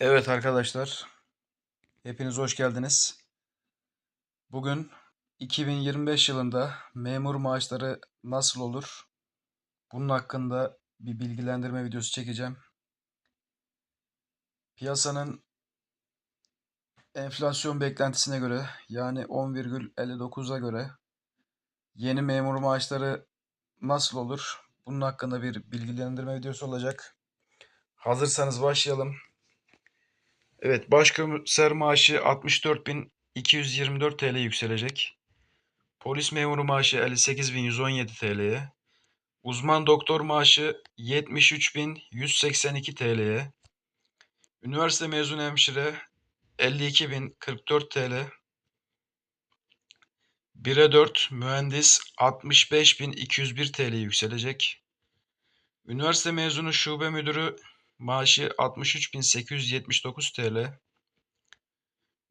Evet arkadaşlar, hepiniz hoş geldiniz. Bugün 2025 yılında memur maaşları nasıl olur? Bunun hakkında bir bilgilendirme videosu çekeceğim. Piyasanın enflasyon beklentisine göre yani 10,59'a göre yeni memur maaşları nasıl olur? Bunun hakkında bir bilgilendirme videosu olacak. Hazırsanız başlayalım. Evet, başkomiser maaşı 64.224 TL yükselecek. Polis memuru maaşı 58.117 TL'ye. Uzman doktor maaşı 73.182 TL'ye. Üniversite mezunu hemşire 52.044 TL. 1'e 4 mühendis 65.201 TL yükselecek. Üniversite mezunu şube müdürü maaşı 63.879 TL.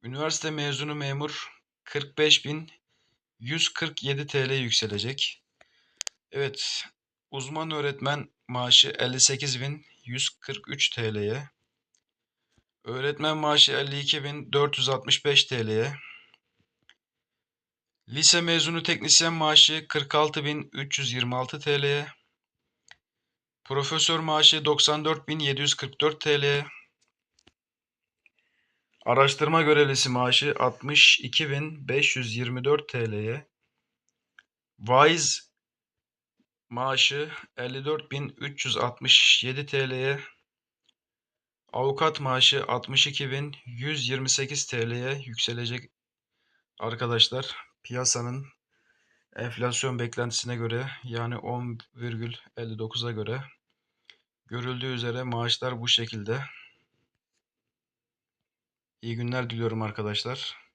Üniversite mezunu memur 45.147 TL yükselecek. Evet, uzman öğretmen maaşı 58.143 TL'ye. Öğretmen maaşı 52.465 TL'ye. Lise mezunu teknisyen maaşı 46.326 TL'ye. Profesör maaşı 94.744 TL. Araştırma görevlisi maaşı 62.524 TL'ye. Vaiz maaşı 54.367 TL'ye. Avukat maaşı 62.128 TL'ye yükselecek arkadaşlar. Piyasanın enflasyon beklentisine göre yani 10,59'a göre görüldüğü üzere maaşlar bu şekilde. İyi günler diliyorum arkadaşlar.